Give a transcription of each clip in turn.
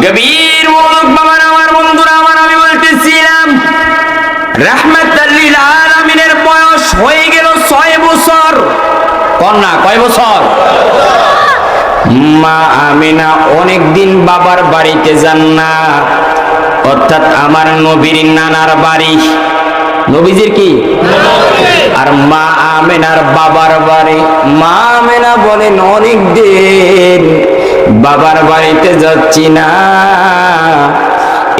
গভীর মনোযোগ বাবার আমার বন্ধুরা আমার, আমি বলতেছিলাম রাহমাতাল্লিল আলামিনের বয়স হয়ে গেল ছয় বছর। কন্যা, কয় বছর? মা আমিনা অনেক দিন বাবার বাড়িতে যান না। অর্থাৎ আমার নবীর নানার বাড়ি। নবীজির কি? আর মা আমেনার বাবার বাড়ি। মা আমেনা বলেন অনেক দিন বাবার বাড়িতে যাচ্ছি না।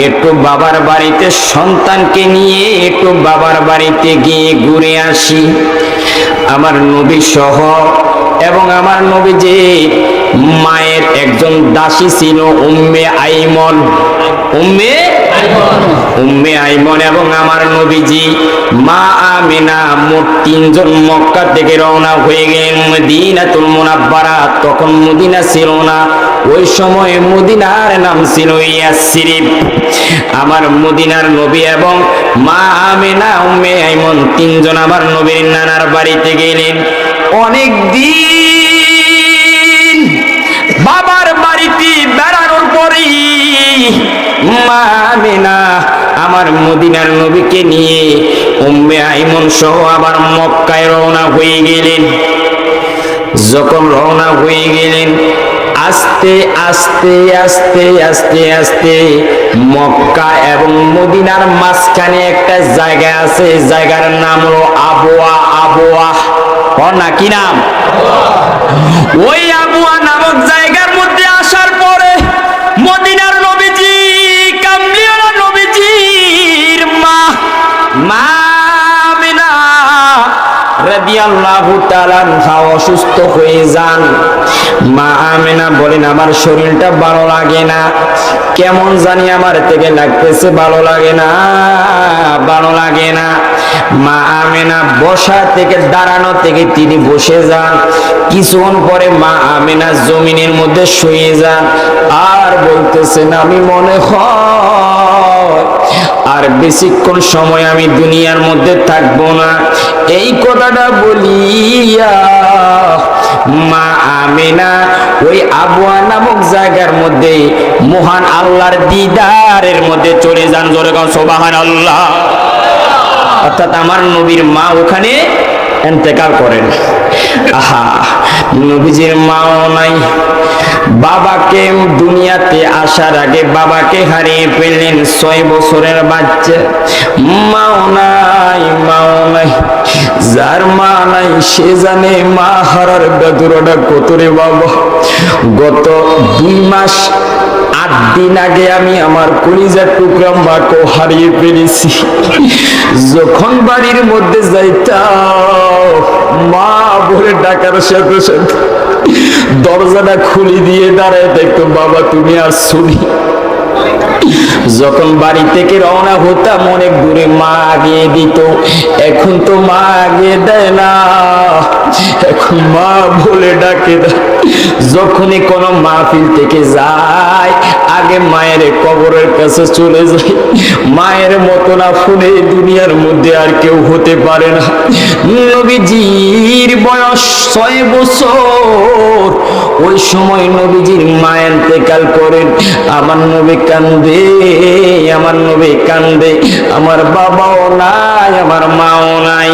একটু বাবার বাড়িতে সন্তানকে নিয়ে একটু বাবার বাড়িতে গিয়ে ঘুরে আসি। আমার নবী সহ এবং আমার নবী যে মায়ের একজন দাসী ছিল উম্মে আইমন। উম্মে উম্মে আইমন এবং আমার নবীজি মা আমিনা মোট তিনজন মক্কা থেকে রওনা হয়ে গেলেন মদিনাতুল মুনাব্বারা। তখন মদিনা ছিল না। ওই সময় মদিনার নাম ছিল ইয়াসরিব আমার মদিনার নবী এবং মা আমিনা, উম্মে আইমন তিনজন আমার নবীর নানার বাড়িতে গেলেন। অনেক দিন বাবার বাড়িতে বেড়ানোর পরেই মা আমিনা আমার মদিনার নবীকে নিয়ে উম্মে আইমন সহ আবার মক্কায় রওনা হয়ে গেলেন। যখন রওনা হয়ে গেলেন আস্তে আস্তে আস্তে আস্তে আস্তে মক্কা এবং মদিনার মাঝখানে একটা জায়গা আছে। জায়গার নাম হলো আবোয়া আবোয়া। ও না কি নাম? ওই আবুয়া নামক জায়গার মধ্যে অসুস্থ হয়ে যান। মা আমিনা বলেন, আমার শরীরটা ভালো লাগে না। কেমন জানি আমার থেকে লাগতেছে, ভালো লাগে না, ভালো লাগে না। মা আমেনা বসা থেকে দাঁড়ানো থেকে তিনি বসে যান। কিছুক্ষণ পরে মা আমেনা জমিনের মধ্যে শুয়ে যান। আর বলতেছেন, আমি মনে হয় আর বেশিক্ষণ সময় আমি দুনিয়ার মধ্যে থাকব না। এই কথাটা বলিয়া মা আমেনা ওই আবুয়া নামক জায়গার মধ্যে মহান আল্লাহর দিদারের মধ্যে চলে যান। জোরে গান সোবাহান আল্লাহ অর্থাৎ আমার নবীর মা ওখানে এন্তেকাল করেন। আহা, নবীজির মাও নাই। বাবাকে দুনিয়াতে আসার আগে বাবাকে হারিয়ে ফেললেন ছয় বছরের বাচ্চা। মাও যার মা নাই, সে জানে মা হারার বেদুরটা কত রে বাবা। গত দুই মাস, আট দিন আগে আমি আমার কলিজার টুকরা মাকে হারিয়ে ফেলেছি। যখন বাড়ির মধ্যে যাইতাম, মা বলে ডাকার সাথে সাথে দরজাটা খুলে দিয়ে দাঁড়ায় দেখতো, বাবা, তুমি আর শুনি যখন বাড়ি থেকে রওনা হতাম, অনেক দূরে মা আগিয়ে দিত। এখন তো মা আগিয়ে দেয় না। এখন মা বলে ডাকে দেয় যখনই কোনো মাহফিল থেকে যায়, আগে মায়ের কবরের কাছে চলে যায়। মায়ের মতো না ফোনে দুনিয়ার মধ্যে আর কেউ হতে পারে না। নবীজির বয়স ছয় বছর। ওই সময় নবীজির মা এতেকাল করেন। আমার নবী কান্দে, আমার নবী কান্দে। আমার বাবাও নাই, আমার মাও নাই।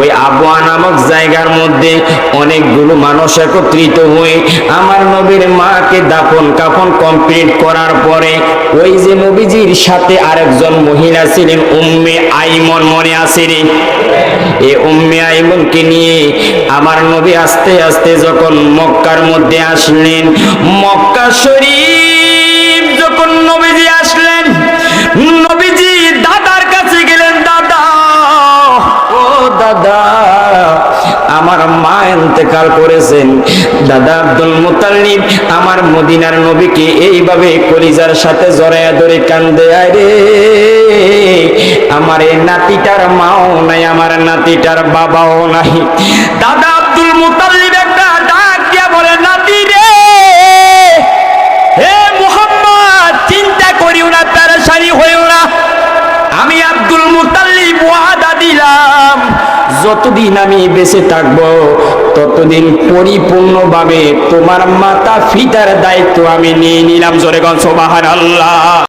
ওই আবহাওয়া নামক জায়গার মধ্যে অনেকগুলো মানুষ একত্রিত হয়ে আমার নবীর মাকে দাফন কাফন কমপ্লিট করার পরে ওই যে নবীজির সাথে আরেকজন মহিলা ছিলেন, উম্মে আইমন, মনে আছে রে? এ উম্মে আইমনকে নিয়ে আমার নবী আস্তে আস্তে যখন মক্কার মধ্যে আসলেন, মক্কা শরীফ এতেকাল করেছেন। দাদা আব্দুল মুতাল্লিব আমার মদিনার নবীকে এইভাবে কলিজার সাথে জড়াইয়া ধরে কান্দে, আয় রে, আমার এই নাতিটার মাও নাই, আমার নাতিটার বাবাও নাই। দাদা আব্দুল মুতাল্লিব একটা ডাক দিয়া বলে, নাতি রে, হে মুহাম্মদ, চিন্তা করিও না পেরেশানি হইও না যতদিন আমি বেঁচে থাকব, ততদিন পরিপূর্ণভাবে তোমার মাতা ফিতার দায়িত্ব আমি নিয়ে নিলাম। জোরে গন সোবাহান আল্লাহ